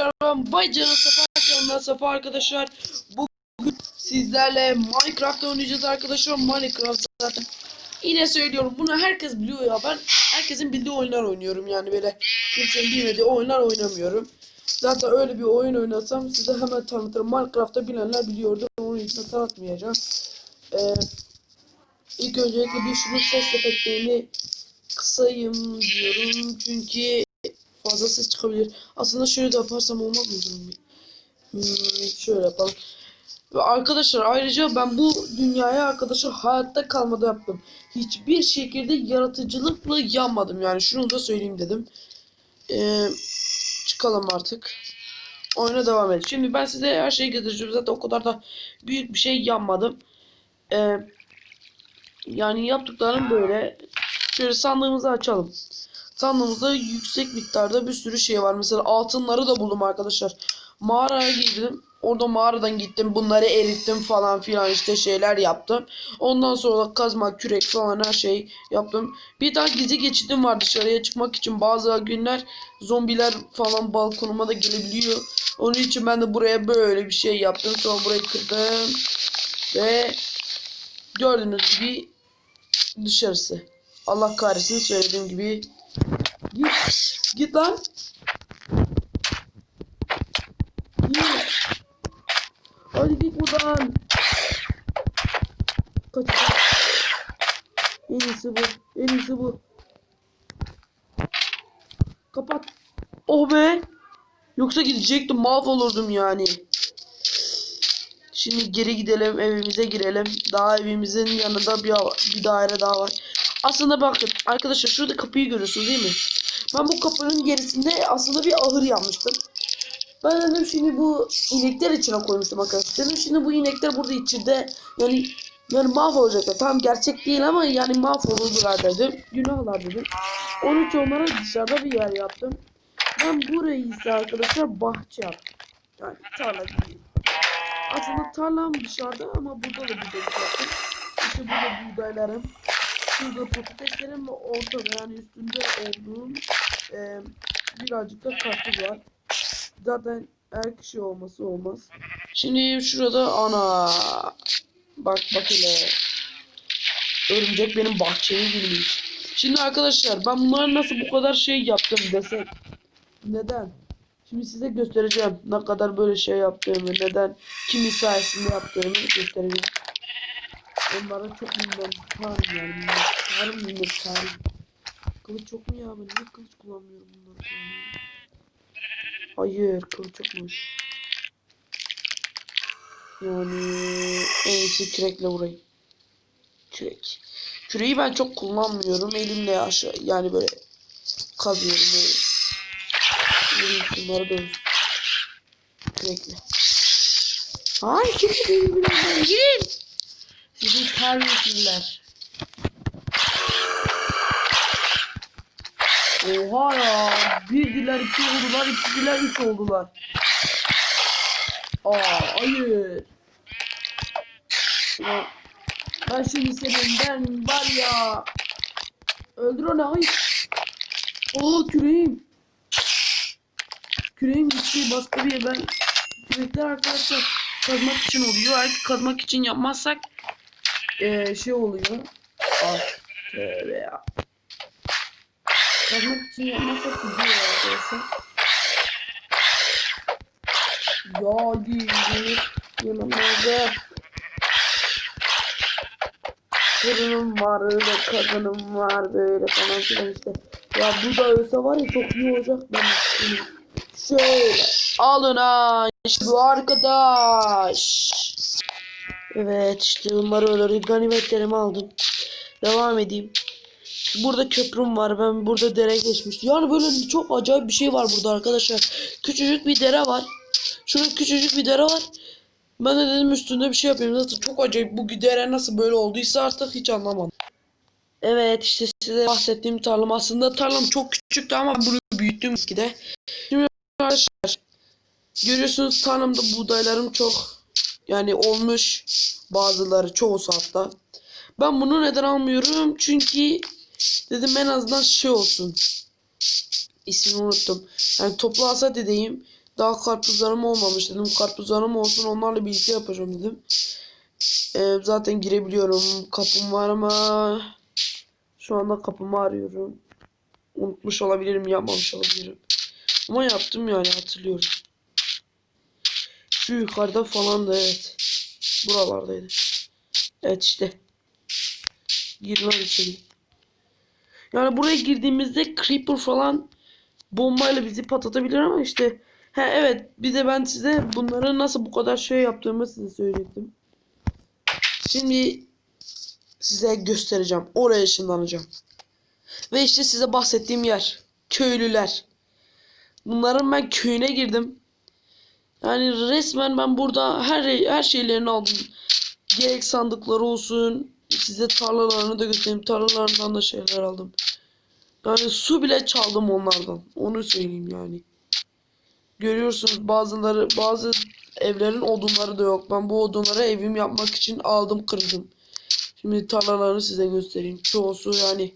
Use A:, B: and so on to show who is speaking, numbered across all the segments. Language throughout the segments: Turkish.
A: arkadaşlar ben Bay Can'a Safa kanalına Safa arkadaşlar. Bugün sizlerle Minecraft oynayacağız arkadaşlar. Minecraft zaten yine söylüyorum bunu herkes biliyor ya. Ben herkesin bildiği oyunlar oynuyorum yani böyle kimsenin bilmediği oyunlar oynamıyorum. Zaten öyle bir oyun oynasam size hemen tanıtırım. Minecraft'ta bilenler biliyordu onun için tanıtmayacağım. Ee, ilk öncelikle bir şunun ses efektlerini kısayım diyorum. Çünkü fazla ses çıkabilir. Aslında şöyle de yaparsam olmaz mı? Hmm, şöyle yapalım. Ve arkadaşlar ayrıca ben bu dünyaya arkadaşlar hayatta kalmada yaptım. Hiçbir şekilde yaratıcılıkla yanmadım yani şunu da söyleyeyim dedim. Ee, çıkalım artık. Oyuna devam edelim. Şimdi ben size her şeyi getireceğim. Zaten o kadar da büyük bir şey yanmadım. Ee, yani yaptıklarım böyle. Şöyle sandığımızı açalım. Sandığımızda yüksek miktarda bir sürü şey var. Mesela altınları da buldum arkadaşlar. Mağaraya girdim. Orada mağaradan gittim. Bunları erittim falan filan işte şeyler yaptım. Ondan sonra kazma, kürek falan her şey yaptım. Bir daha gizli geçidim var dışarıya çıkmak için. Bazı günler zombiler falan balkonuma da gelebiliyor. Onun için ben de buraya böyle bir şey yaptım. Sonra burayı kırdım. Ve gördüğünüz gibi dışarısı. Allah kahretsin söylediğim gibi. Git. Lan. Hadi git buradan. Kaç. En iyisi bu. En iyisi bu. Kapat. Oh be. Yoksa gidecektim mahvolurdum yani. Şimdi geri gidelim evimize girelim. Daha evimizin yanında bir, bir daire daha var. Aslında bakın arkadaşlar şurada kapıyı görüyorsunuz değil mi? Ben bu kapının gerisinde aslında bir ahır yapmıştım. Ben dedim şimdi bu inekler içine koymuştum arkadaşlar. Dedim şimdi bu inekler burada içinde yani yani mahvolacaklar. Tamam gerçek değil ama yani mahvolurlar dedim. Günahlar dedim. Onun için onlara dışarıda bir yer yaptım. Ben burayı ise arkadaşlar bahçe yaptım. Yani tarla gibi. Aslında tarlam dışarıda ama burada da bir delik yaptım. İşte burada buğdaylarım. Şurada patateslerim ve ortada yani üstünde olduğum e, birazcık da karpuz var. Zaten her kişi olması olmaz. Şimdi şurada ana bak bak hele örümcek benim bahçeme girmiş. Şimdi arkadaşlar ben bunları nasıl bu kadar şey yaptım desek neden? Şimdi size göstereceğim ne kadar böyle şey yaptığımı, neden kimi sayesinde yaptığımı göstereceğim. Onlara çok minnettarım yani minnettarım minnettarım. Kılıç çok mu ya ben niye kılıç kullanmıyorum bunları kullanıyorum. Hayır kılıç yokmuş. Yani en iyisi kürekle vurayım. Kürek. Küreği ben çok kullanmıyorum. Elimle aşağı yani böyle kazıyorum böyle. Şunları da Kürekle. Ay kürek değil birazdan girin. Sizi terbiyesizler. Oha ya. Bir diler iki oldular, iki diler üç oldular. Aa hayır. Ben şimdi senin ben var ya. Öldür onu hayır. Aa küreğim. Küreğim gitti başka bir yere ben. Kürekler arkadaşlar kazmak için oluyor. Eğer kazmak için yapmazsak ee, şey oluyor. Ah tövbe ya. Kazmak için yapmazsak gidiyor arkadaşlar. Ya değil. Yanımda. Fırınım var öyle kadınım var böyle falan filan işte. Ya bu da ölse var ya çok iyi olacak ben istiyorum. Şöyle alın ha işte bu arkadaş. Evet işte öyle ganimetlerimi aldım. Devam edeyim. Burada köprüm var. Ben burada dere geçmiştim. Yani böyle çok acayip bir şey var burada arkadaşlar. Küçücük bir dere var. Şurada küçücük bir dere var. Ben de dedim üstünde bir şey yapayım. Zaten çok acayip. Bu dere nasıl böyle olduysa artık hiç anlamadım. Evet işte size bahsettiğim tarlam aslında tarlam çok küçüktü ama bunu büyüttüm eskide. Şimdi arkadaşlar görüyorsunuz tarlamda buğdaylarım çok yani olmuş bazıları çoğusu hatta. Ben bunu neden almıyorum? Çünkü dedim en azından şey olsun. İsmini unuttum. Yani toplu hasat edeyim. Daha karpuzlarım olmamış dedim. Karpuzlarım olsun onlarla birlikte yapacağım dedim. Ee, zaten girebiliyorum. Kapım var ama şu anda kapımı arıyorum. Unutmuş olabilirim, yapmamış olabilirim. Ama yaptım yani hatırlıyorum. Şu yukarıda falan da evet. Buralardaydı. Evet işte. Girin hadi içeri. Yani buraya girdiğimizde Creeper falan bombayla bizi patlatabilir ama işte he evet bir de ben size bunları nasıl bu kadar şey yaptığımı size söyleyecektim. Şimdi size göstereceğim. Oraya ışınlanacağım. Ve işte size bahsettiğim yer. Köylüler. Bunların ben köyüne girdim. Yani resmen ben burada her her şeylerini aldım. Gerek sandıkları olsun. Size tarlalarını da göstereyim. Tarlalarından da şeyler aldım. Yani su bile çaldım onlardan. Onu söyleyeyim yani. Görüyorsunuz bazıları bazı evlerin odunları da yok. Ben bu odunları evim yapmak için aldım kırdım. Şimdi tarlalarını size göstereyim. Çoğusu yani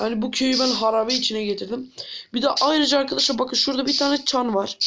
A: yani bu köyü ben harabe içine getirdim. Bir de ayrıca arkadaşlar bakın şurada bir tane çan var.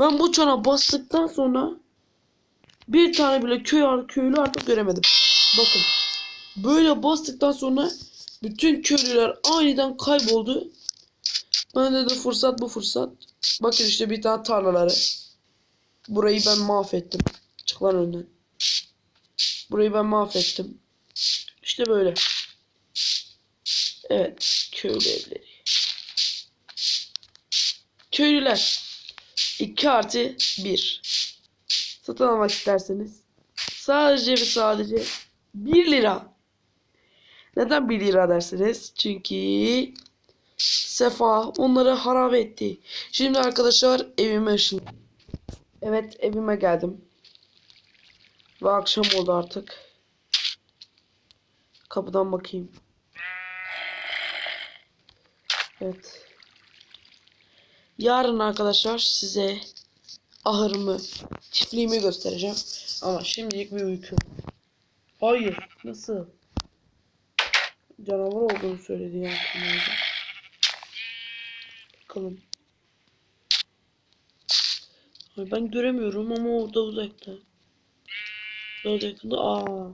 A: Ben bu çana bastıktan sonra bir tane bile köy köylü artık göremedim. Bakın. Böyle bastıktan sonra bütün köylüler aniden kayboldu. Bende de fırsat bu fırsat. Bakın işte bir tane tarlaları. Burayı ben mahvettim. Çık lan önden. Burayı ben mahvettim. İşte böyle. Evet. Köylü evleri. Köylüler. 2 artı 1. Satın almak isterseniz. Sadece ve sadece 1 lira. Neden 1 lira dersiniz? Çünkü Sefa onları harap etti. Şimdi arkadaşlar evime ışın. Evet evime geldim. Ve akşam oldu artık. Kapıdan bakayım. Evet. Yarın arkadaşlar size ahırımı, çiftliğimi göstereceğim. Ama şimdilik bir uyku. Hayır. Nasıl? Canavar olduğunu söyledi ya. Bakalım. Ben göremiyorum ama orada uzakta. Orada yakında. Aa.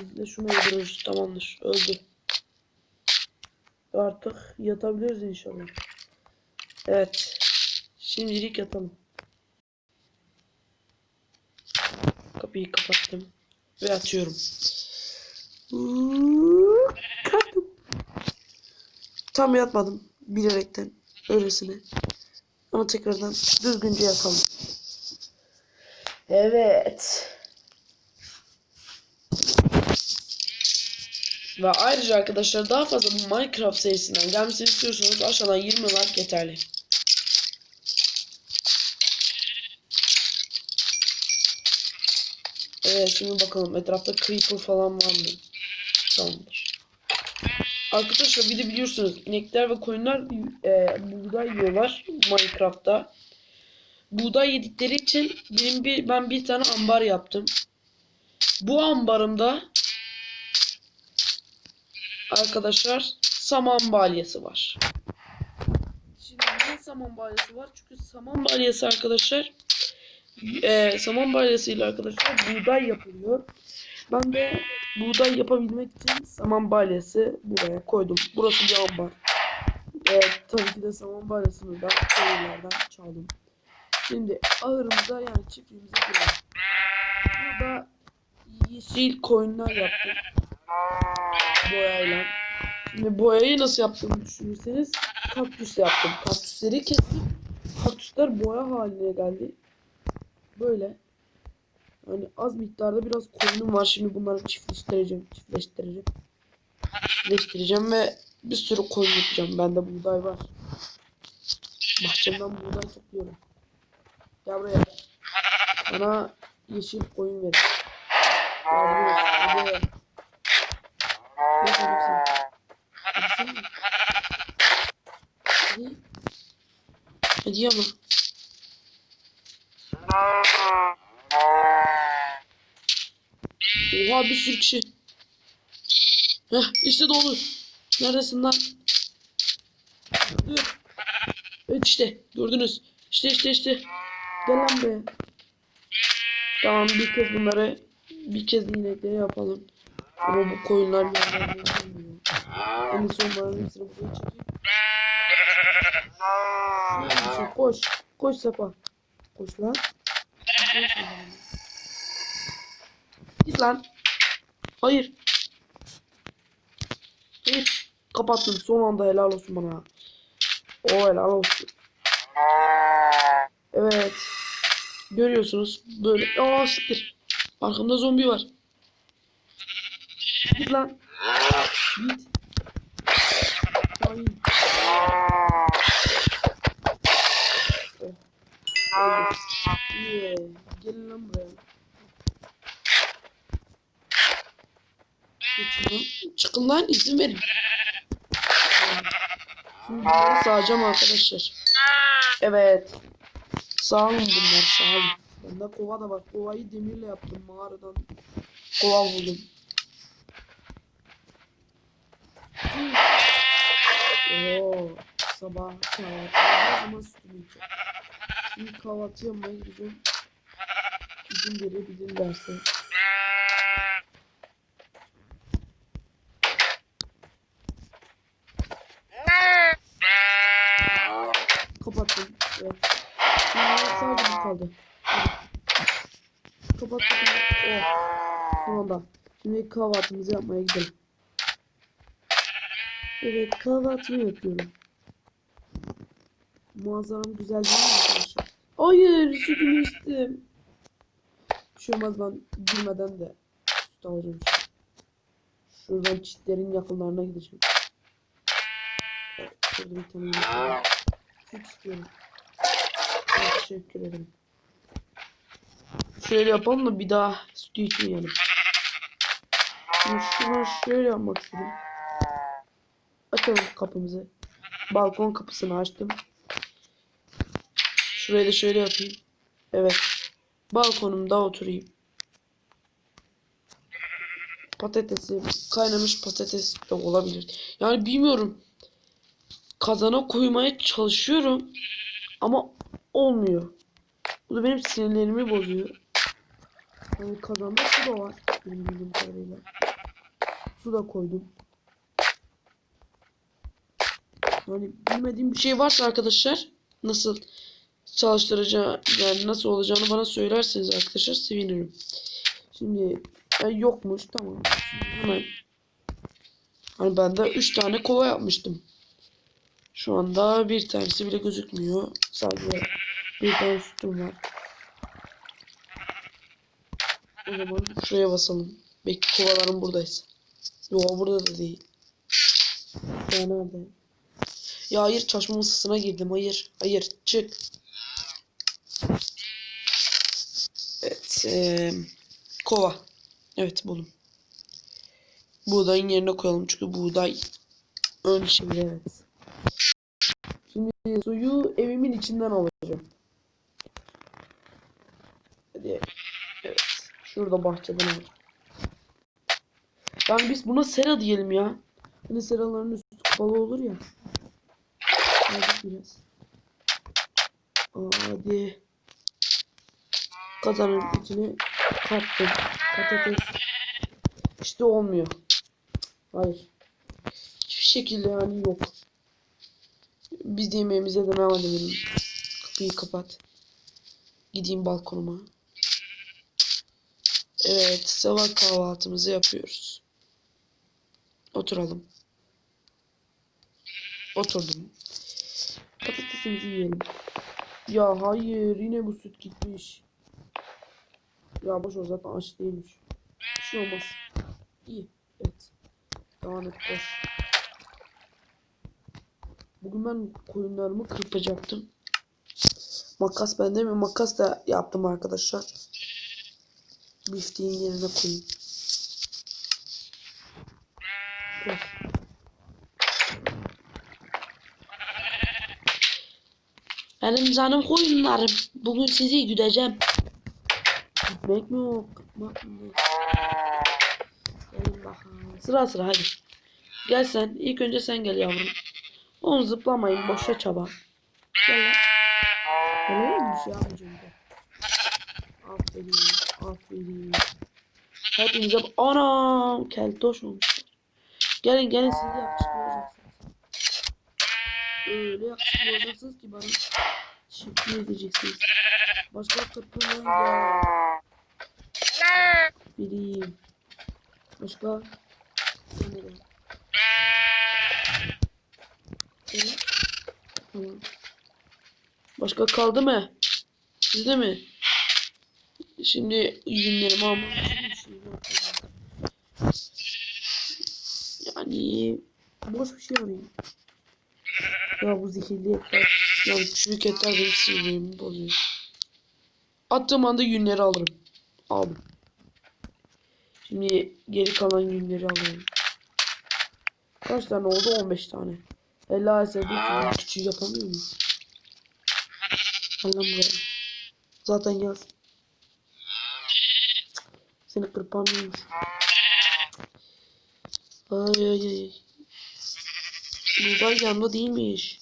A: Biz de şunu öldürürüz. Tamamdır. Öldü. Artık yatabiliriz inşallah. Evet. Şimdilik yatalım. Kapıyı kapattım. Ve atıyorum. Kalktım. Tam yatmadım. Bilerekten. Öylesine. Ama tekrardan düzgünce yatalım. Evet. Ve ayrıca arkadaşlar daha fazla Minecraft serisinden gelmesini istiyorsanız aşağıdan 20 like yeterli. Evet şimdi bakalım etrafta creeper falan var mı? Tamamdır. Arkadaşlar bir de biliyorsunuz inekler ve koyunlar e, buğday yiyorlar Minecraft'ta. Buğday yedikleri için benim bir ben bir tane ambar yaptım. Bu ambarımda arkadaşlar saman balyası var. Şimdi niye saman balyası var? Çünkü saman balyası arkadaşlar e, saman balyasıyla arkadaşlar buğday yapılıyor. Ben de buğday yapabilmek için saman balyası buraya koydum. Burası bir ambar. Evet tabii ki de saman balyasını da köylülerden çaldım. Şimdi ahırımıza yani çiftliğimize girelim. Burada yeşil koyunlar yaptım. Boyayla. Şimdi boyayı nasıl yaptığımı düşünürseniz kaktüs yaptım. Kaktüsleri kestim. Kaktüsler boya haline geldi. Böyle. Yani az miktarda biraz koyunum var. Şimdi bunları çiftleştireceğim. Çiftleştireceğim. Çiftleştireceğim ve bir sürü koyun yapacağım. Bende buğday var. Bahçemden buğday topluyorum. Gel buraya. Bana yeşil koyun verin. Hadi. Hadi ama. Oha bir sürü kişi. Heh işte dolu. Neresin lan? Evet işte gördünüz. İşte işte işte. Gel lan buraya. Tamam bir kez bunları bir kez inekleri yapalım. Ama bu koyunlar yerden gelmiyor. En son bunların hepsini buraya çekeyim. Koş. Koş Sefa. Koş lan. Git lan. Hayır. Hayır. Kapattım. Son anda helal olsun bana. O helal olsun. Evet. Görüyorsunuz. Böyle. Aa siktir. Arkamda zombi var. Git lan. Git. Hayır. Oh. Öldüm. Yeah. Gelin lan buraya. Çıkın lan izin verin. Şimdi bunları sağacağım arkadaşlar. Evet. Sağ olun bunlar sağ olun. Bende kova da var. Kovayı demirle yaptım mağaradan. Kova buldum. Oo, sabah kahvaltı. Her zaman sütümü içiyorum. Şimdi kahvaltı yapmaya gideceğim. İzin verebilirlerse. Kapattım. Evet. Sadece bu kaldı. Kapattım. Oh. Sonunda. Şimdi kahvaltımızı yapmaya gidelim. Evet kahvaltımı yapıyorum. Manzaram güzel değil mi arkadaşlar? Hayır sütümü içtim. Şey olmaz ben girmeden de süt alacağım. şimdi. Şuradan çitlerin yakınlarına gideceğim. Evet, şurada bir tane. Süt istiyorum. Evet, teşekkür ederim. Şöyle yapalım da bir daha sütü içmeyelim. Şunu şöyle yapmak istedim. Açalım kapımızı. Balkon kapısını açtım. Şurayı da şöyle yapayım. Evet. Balkonumda oturayım. Patatesi, kaynamış patates de olabilir. Yani bilmiyorum. Kazana koymaya çalışıyorum. Ama olmuyor. Bu da benim sinirlerimi bozuyor. Yani kazanda su da var. Benim bildiğim kadarıyla. Su da koydum. Yani bilmediğim bir şey varsa arkadaşlar nasıl çalıştıracağı yani nasıl olacağını bana söylerseniz arkadaşlar sevinirim. Şimdi yani yokmuş tamam. Şimdi hemen hani ben de 3 tane kova yapmıştım. Şu anda bir tanesi bile gözükmüyor. Sadece bir tane sütüm var. O zaman şuraya basalım. Belki kovalarım buradaysa. Yo burada da değil. Ya nerede? Ya hayır çalışma masasına girdim. Hayır. Hayır. Çık. Eee, kova. Evet buldum. Buğdayın yerine koyalım. Çünkü buğday ön şey evet. Şimdi suyu evimin içinden alacağım. Hadi. Evet. Şurada bahçeden alacağım. Yani biz buna sera diyelim ya. Hani seraların üstü kapalı olur ya. Hadi biraz. Hadi. Kazanın içine kattım. Patates. İşte olmuyor. Hayır. Hiçbir şekilde yani yok. Biz de yemeğimize devam edelim. Kapıyı kapat. Gideyim balkonuma. Evet, sabah kahvaltımızı yapıyoruz. Oturalım. Oturdum. Patatesimizi yiyelim. Ya hayır, yine bu süt gitmiş. Ya boş ver zaten aç değilmiş. Bir şey olmaz. İyi, evet. Devam et boş. Bugün ben koyunlarımı kırpacaktım. Makas bende mi? Makas da yaptım arkadaşlar. Bifteğin yerine koyayım. Koy. Benim canım koyunlarım. Bugün sizi güdeceğim. Gitmek mi yok? Gitmek mi yok? Gelin bakalım. Sıra sıra hadi. Gel sen. İlk önce sen gel yavrum. Oğlum zıplamayın. Boşa çaba. Gel lan. Helal olmuş ya da. Aferin. Aferin. Hepinize ana keltoş olmuşlar. Gelin gelin siz de yakışıklı olacaksınız. Öyle yakışıklı olacaksınız ki bana teşekkür edeceksiniz. Başka kapılar da. Bileyim. Başka? Gel. Evet. Tamam. Başka kaldı mı? Sizde mi? Şimdi ürünlerimi bir şey. Yani boş bir şey arayayım. Ya bu zehirli etler. Yani küçük etler benim sinirlerimi bozuyor. Attığım anda günleri alırım. Aldım. Şimdi geri kalan günleri alıyorum. Kaç tane oldu? 15 tane. Helal ise bir küçüğü yapamıyor lan buraya. Zaten yaz. Seni kırpamıyormuş. Ay ay ay. Buğday yanında değilmiş.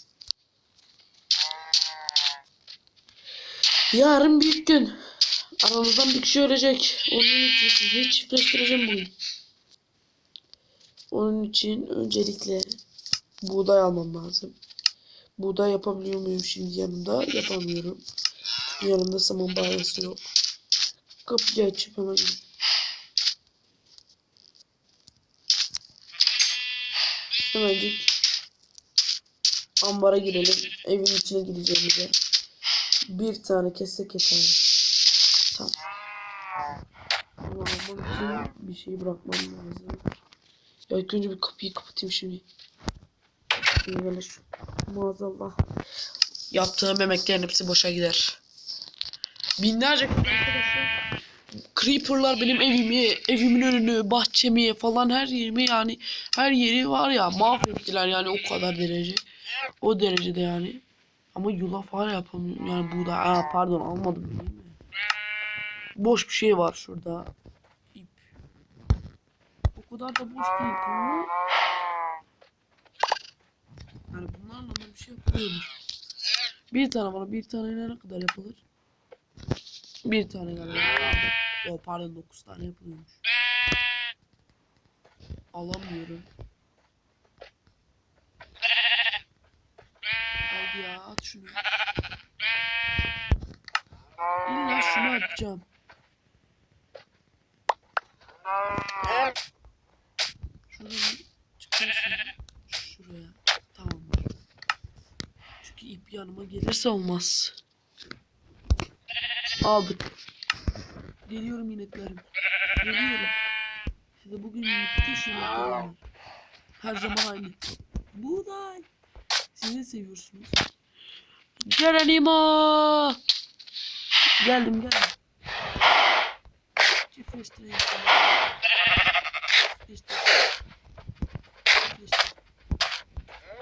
A: Yarın büyük gün. Aranızdan bir kişi ölecek. Onun için sizi çiftleştireceğim bugün. Onun için öncelikle buğday almam lazım. Buğday yapabiliyor muyum şimdi yanımda? Yapamıyorum. Yanımda saman bayrası yok. Kapıyı açıp hemen. Hemencik ambara girelim. Evin içine gireceğimize. Bir tane kessek yeterli. Tamam. İçin bir şey bırakmam lazım. Ya ilk önce bir kapıyı kapatayım şimdi. İyi böyle şu. Maazallah. Yaptığım emeklerin hepsi boşa gider. Binlerce. Creeper'lar benim evimi, evimin önünü, bahçemi falan her yerimi yani her yeri var ya mahvettiler yani o kadar derece. O derecede yani. Ama yulaf hala yapamıyorum. Yani buğday. Aa pardon almadım değil mi? Boş bir şey var şurada. Kadar da boş değil tamam? Yani bunlarla da bir şey yapılıyordur. Bir tane bana bir tane ne kadar yapılır? Bir tane galiba. Yo pardon 9 tane yapılıyormuş. Alamıyorum. Haydi ya at şunu. İlla şunu atacağım. Şuradan çıkarsın. Şuraya. Tamamdır. Çünkü ip yanıma gelirse olmaz. Aldık. Geliyorum ineklerim. Geliyorum. Size bugün müthiş yemekler var. Her zaman aynı. Buğday. Siz ne seviyorsunuz? Geronimo. Geldim geldim. Çiftleştireyim seni. Çiftleştir. Çiftleştir. Seni de çiftleştir. Olmuyorsun. Sen olmuşsun. Sen öldün mü? Oğlum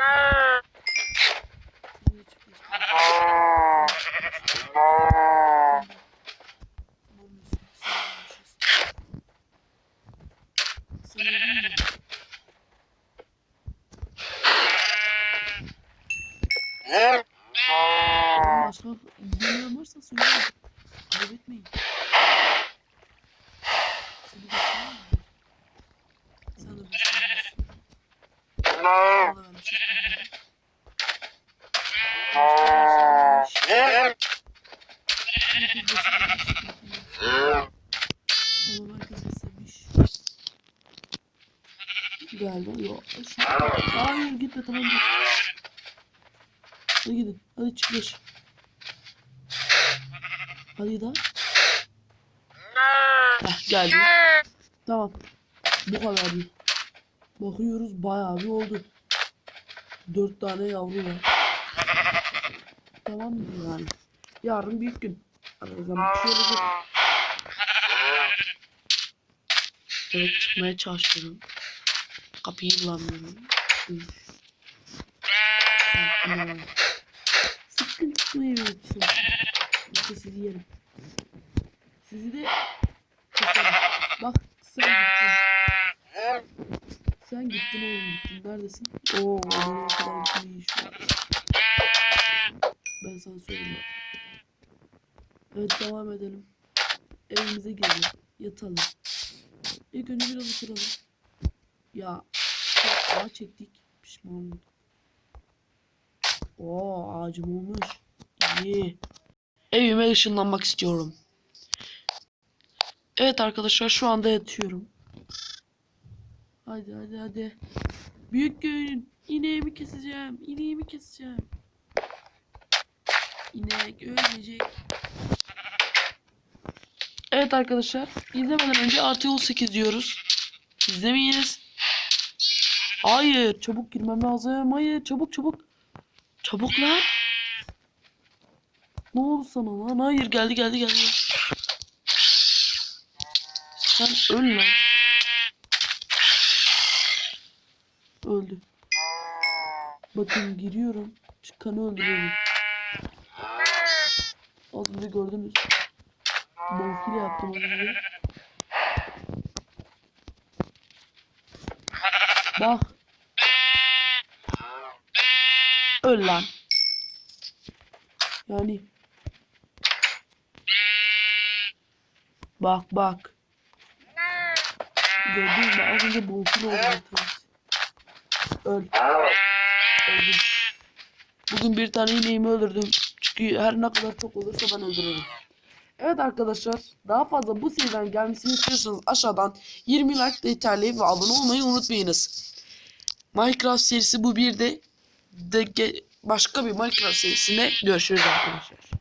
A: Başka bilmeyen varsa söyleyin. Kaybetmeyin. Seni götüreyim mi? Sen de götüreyim. Bana ver bir şey kalmadı. Başka bir şey kalmadı. Tamam sevmiş. Galiba yok. Hayır gitme tamam git. Hadi gidin. Hadi çıkış. Hadi daha. Heh geldi. Tamam. Bu kadar değil. Bakıyoruz bayağı bir oldu. Dört tane yavru var. Tamam yani. Yarın büyük gün. Aramızdan bir şey olacak. Evet çıkmaya çalışıyorum. Kapıyı bulamıyorum. Sakın çıkmayı bekliyorum. Yoksa sizi yerim. Sizi de keserim. Bak sen gittin. Sen gittin oğlum gittin. Neredesin? Oo oraya kadar gitmiş. isterim ben. Evet devam edelim. Evimize girelim. Yatalım. İlk önce biraz oturalım. Ya çok ağaç çektik. Pişman oldum. Oo ağacım olmuş. İyi. Evime ışınlanmak istiyorum. Evet arkadaşlar şu anda yatıyorum. Hadi hadi hadi. Büyük gün. İneğimi keseceğim. İneğimi keseceğim. İnek ölecek. Evet arkadaşlar. izlemeden önce artı yol 8 diyoruz. İzlemeyiz. Hayır. Çabuk girmem lazım. Hayır. Çabuk çabuk. Çabuk lan. Ne oldu sana lan? Hayır geldi geldi geldi. Sen öl lan. Öldü. Bakın giriyorum. Çıkanı öldürüyorum. Az önce gördünüz. Bonfile yaptım az önce. Bak. Öl lan. Yani. Bak bak. Gördün mü? Az önce oldu zaten. Öl. Öldüm. Bugün bir tane ineğimi öldürdüm. Çünkü her ne kadar çok olursa ben öldürürüm. Evet arkadaşlar daha fazla bu seriden gelmesini istiyorsanız aşağıdan 20 like yeterli ve abone olmayı unutmayınız. Minecraft serisi bu bir de, de başka bir Minecraft serisinde görüşürüz arkadaşlar.